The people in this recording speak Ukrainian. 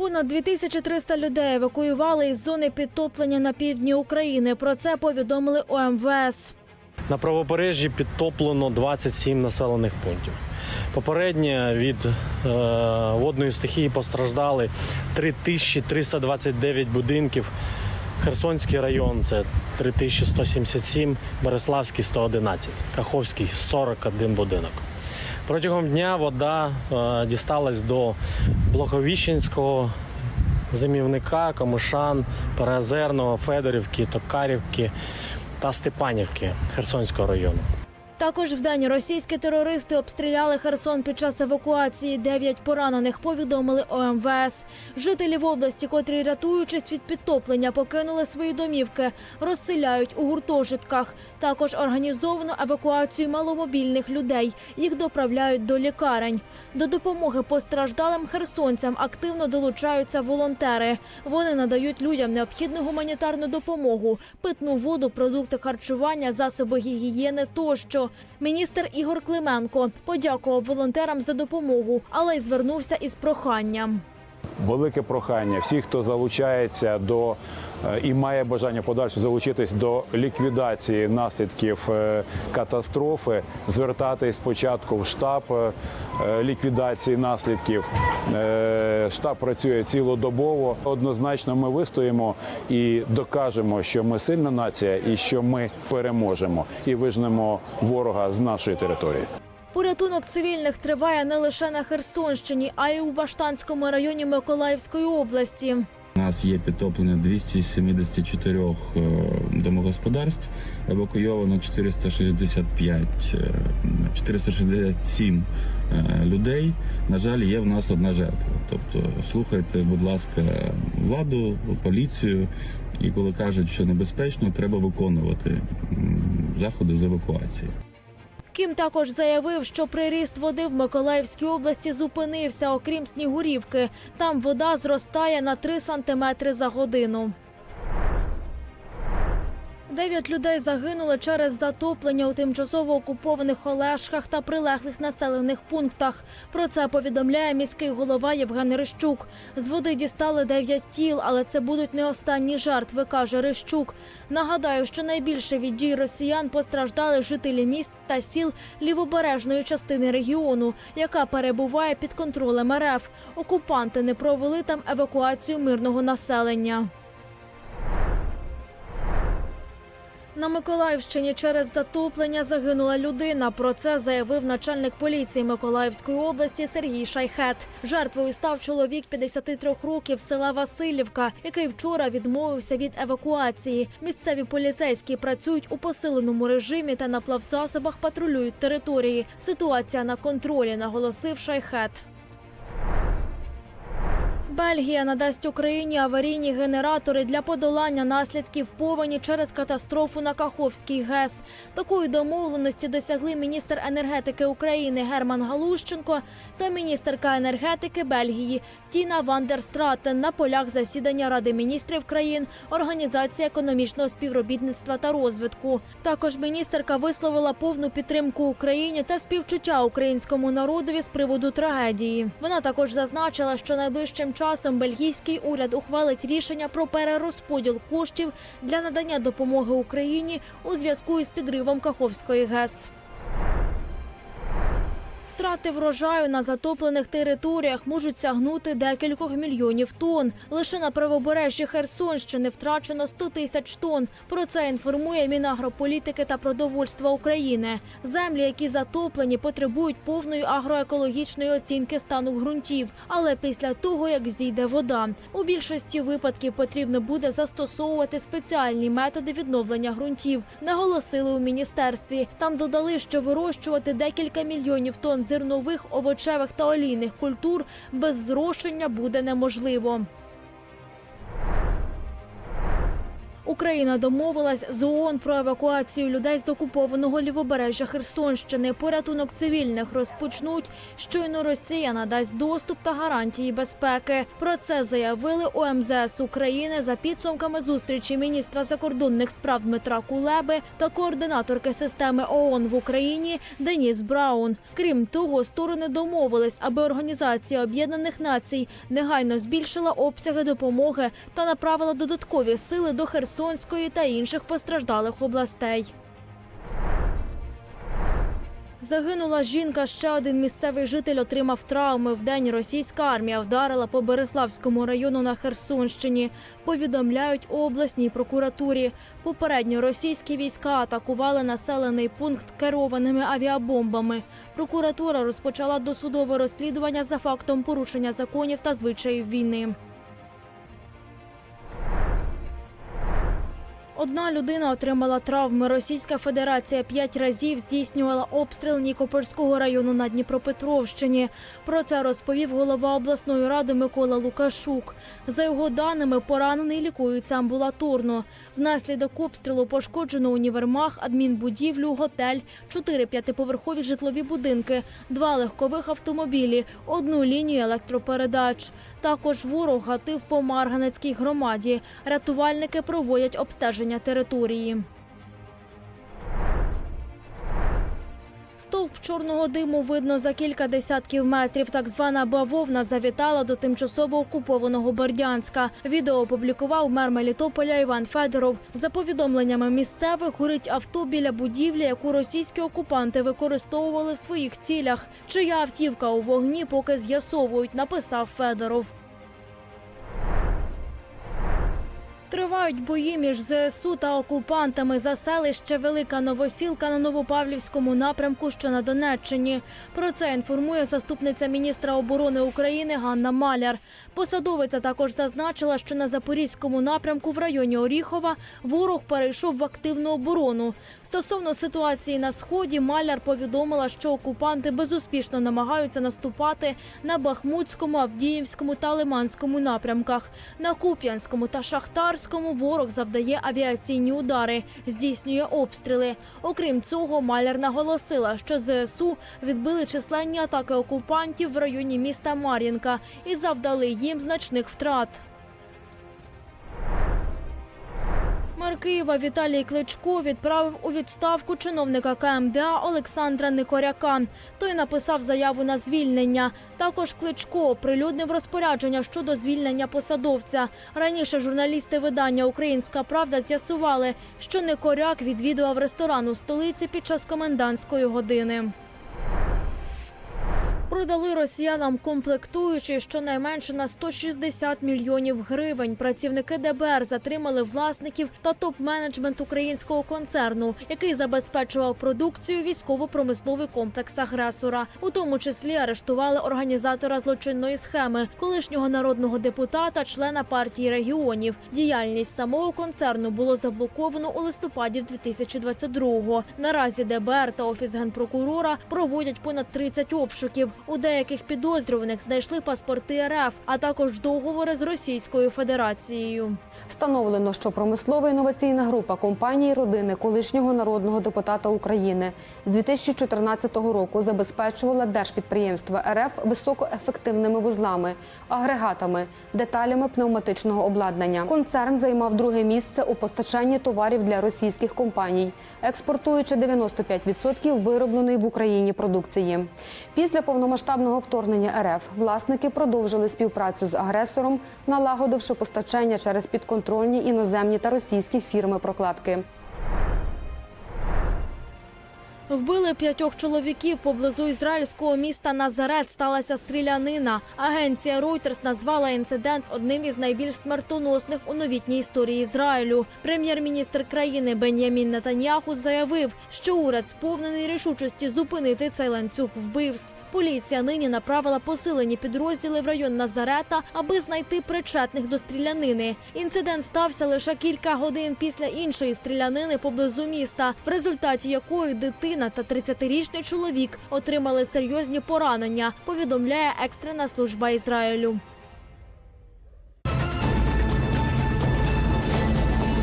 Понад 2300 людей евакуювали із зони підтоплення на півдні України. Про це повідомили у МВС. На правобережжі підтоплено 27 населених пунктів. Попередньо від е, водної стихії постраждали 3329 будинків. Херсонський район це 3177, Береславський 111, Каховський 41 будинок. Протягом дня вода е, дісталась до Блоховіщенського Зимівника, Комишан, Переозерного, Федорівки, Токарівки та Степанівки Херсонського району. Також вдень російські терористи обстріляли Херсон під час евакуації. Дев'ять поранених повідомили у МВС. Жителі в області, котрі рятуючись від підтоплення, покинули свої домівки, розселяють у гуртожитках. Також організовано евакуацію маломобільних людей. Їх доправляють до лікарень. До допомоги постраждалим херсонцям активно долучаються волонтери. Вони надають людям необхідну гуманітарну допомогу, питну воду, продукти харчування, засоби гігієни тощо. Міністр Ігор Клименко подякував волонтерам за допомогу, але й звернувся із проханням. Велике прохання всіх, хто залучається до е, і має бажання подальше залучитись до ліквідації наслідків е, катастрофи, звертатись спочатку в штаб е, ліквідації наслідків. Штаб працює цілодобово. Однозначно, ми вистоїмо і докажемо, що ми сильна нація і що ми переможемо і вижнемо ворога з нашої території. Порятунок цивільних триває не лише на Херсонщині, а й у Баштанському районі Миколаївської області. У нас є підтоплення 274 е, домогосподарств, евакуйовано 465, е, 467 е, людей. На жаль, є в нас одна жертва. Тобто слухайте, будь ласка, владу, поліцію, і коли кажуть, що небезпечно, треба виконувати заходи з евакуації. Кім також заявив, що приріст води в Миколаївській області зупинився, окрім Снігурівки. Там вода зростає на 3 сантиметри за годину. Дев'ять людей загинули через затоплення у тимчасово окупованих Олешках та прилеглих населених пунктах. Про це повідомляє міський голова Євген Рищук. З води дістали дев'ять тіл, але це будуть не останні жертви, каже Рищук. Нагадаю, що найбільше від дій росіян постраждали жителі міст та сіл лівобережної частини регіону, яка перебуває під контролем РФ. Окупанти не провели там евакуацію мирного населення. На Миколаївщині через затоплення загинула людина. Про це заявив начальник поліції Миколаївської області Сергій Шайхет. Жертвою став чоловік 53 років села Васильівка, який вчора відмовився від евакуації. Місцеві поліцейські працюють у посиленому режимі та на плавзасобах патрулюють території. Ситуація на контролі, наголосив Шайхет. Бельгія надасть Україні аварійні генератори для подолання наслідків повені через катастрофу на Каховській ГЕС. Такої домовленості досягли міністр енергетики України Герман Галущенко та міністерка енергетики Бельгії Тіна Вандерстратен на полях засідання Ради міністрів країн Організації економічного співробітництва та розвитку. Також міністерка висловила повну підтримку Україні та співчуття українському народові з приводу трагедії. Вона також зазначила, що найближчим часом бельгійський уряд ухвалить рішення про перерозподіл коштів для надання допомоги Україні у зв'язку із підривом Каховської ГЕС. Втрати врожаю на затоплених територіях можуть сягнути декількох мільйонів тонн. Лише на правобережжі Херсонщини втрачено 100 тисяч тонн. Про це інформує Мінагрополітики та продовольства України. Землі, які затоплені, потребують повної агроекологічної оцінки стану ґрунтів. Але після того, як зійде вода, у більшості випадків потрібно буде застосовувати спеціальні методи відновлення ґрунтів. Наголосили у міністерстві. Там додали, що вирощувати декілька мільйонів тонн зернових, овочевих та олійних культур без зрошення буде неможливо. Україна домовилась з ООН про евакуацію людей з окупованого лівобережжя Херсонщини. Порятунок цивільних розпочнуть. Щойно Росія надасть доступ та гарантії безпеки. Про це заявили у МЗС України за підсумками зустрічі міністра закордонних справ Дмитра Кулеби та координаторки системи ООН в Україні Деніс Браун. Крім того, сторони домовились, аби Організація Об'єднаних Націй негайно збільшила обсяги допомоги та направила додаткові сили до Херсонської та інших постраждалих областей. Загинула жінка. Ще один місцевий житель отримав травми. Вдень російська армія вдарила по Береславському району на Херсонщині. Повідомляють у обласній прокуратурі. Попередньо російські війська атакували населений пункт керованими авіабомбами. Прокуратура розпочала досудове розслідування за фактом порушення законів та звичаїв війни. Одна людина отримала травми. Російська Федерація п'ять разів здійснювала обстріл Нікопольського району на Дніпропетровщині. Про це розповів голова обласної ради Микола Лукашук. За його даними, поранений лікується амбулаторно. Внаслідок обстрілу пошкоджено універмаг, адмінбудівлю, готель, чотири п'ятиповерхові житлові будинки, два легкових автомобілі, одну лінію електропередач. Також ворог гатив по Марганецькій громаді. Рятувальники проводять обстеження території. Стовп чорного диму видно за кілька десятків метрів. Так звана бавовна завітала до тимчасово окупованого Бердянська. Відео опублікував мер Мелітополя Іван Федоров. За повідомленнями місцевих горить авто біля будівлі, яку російські окупанти використовували в своїх цілях. Чия автівка у вогні, поки з'ясовують, написав Федоров. Тривають бої між ЗСУ та окупантами за селище Велика Новосілка на Новопавлівському напрямку, що на Донеччині. Про це інформує заступниця міністра оборони України Ганна Маляр. Посадовиця також зазначила, що на запорізькому напрямку в районі Оріхова ворог перейшов в активну оборону. Стосовно ситуації на сході, Маляр повідомила, що окупанти безуспішно намагаються наступати на Бахмутському, Авдіївському та Лиманському напрямках. На Куп'янському та Шахтарському ворог завдає авіаційні удари, здійснює обстріли. Окрім цього, Маляр наголосила, що ЗСУ відбили численні атаки окупантів в районі міста Мар'їнка і завдали їм значних втрат. Мер Києва Віталій Кличко відправив у відставку чиновника КМДА Олександра Никоряка. Той написав заяву на звільнення. Також Кличко оприлюднив розпорядження щодо звільнення посадовця. Раніше журналісти видання Українська Правда з'ясували, що Никоряк відвідував ресторан у столиці під час комендантської години. Продали росіянам комплектуючі щонайменше на 160 мільйонів гривень. Працівники ДБР затримали власників та топ-менеджмент українського концерну, який забезпечував продукцію військово-промисловий комплекс агресора. У тому числі арештували організатора злочинної схеми, колишнього народного депутата, члена партії регіонів. Діяльність самого концерну було заблоковано у листопаді 2022-го. Наразі ДБР та офіс генпрокурора проводять понад 30 обшуків. У деяких підозрюваних знайшли паспорти РФ, а також договори з Російською Федерацією. Встановлено, що промислова інноваційна група компанії родини колишнього народного депутата України з 2014 року забезпечувала держпідприємства РФ високоефективними вузлами, агрегатами, деталями пневматичного обладнання. Концерн займав друге місце у постачанні товарів для російських компаній, експортуючи 95% виробленої в Україні продукції. Після повномасштабного вторгнення РФ власники продовжили співпрацю з агресором, налагодивши постачання через підконтрольні іноземні та російські фірми прокладки. Вбили п'ятьох чоловіків поблизу ізраїльського міста Назарет. Сталася стрілянина. Агенція Reuters назвала інцидент одним із найбільш смертоносних у новітній історії Ізраїлю. Прем'єр-міністр країни Бен'ямін Нетаньяху заявив, що уряд сповнений рішучості зупинити цей ланцюг вбивств. Поліція нині направила посилені підрозділи в район Назарета, аби знайти причетних до стрілянини. Інцидент стався лише кілька годин після іншої стрілянини поблизу міста, в результаті якої дитина та 30-річний чоловік отримали серйозні поранення. Повідомляє екстрена служба Ізраїлю.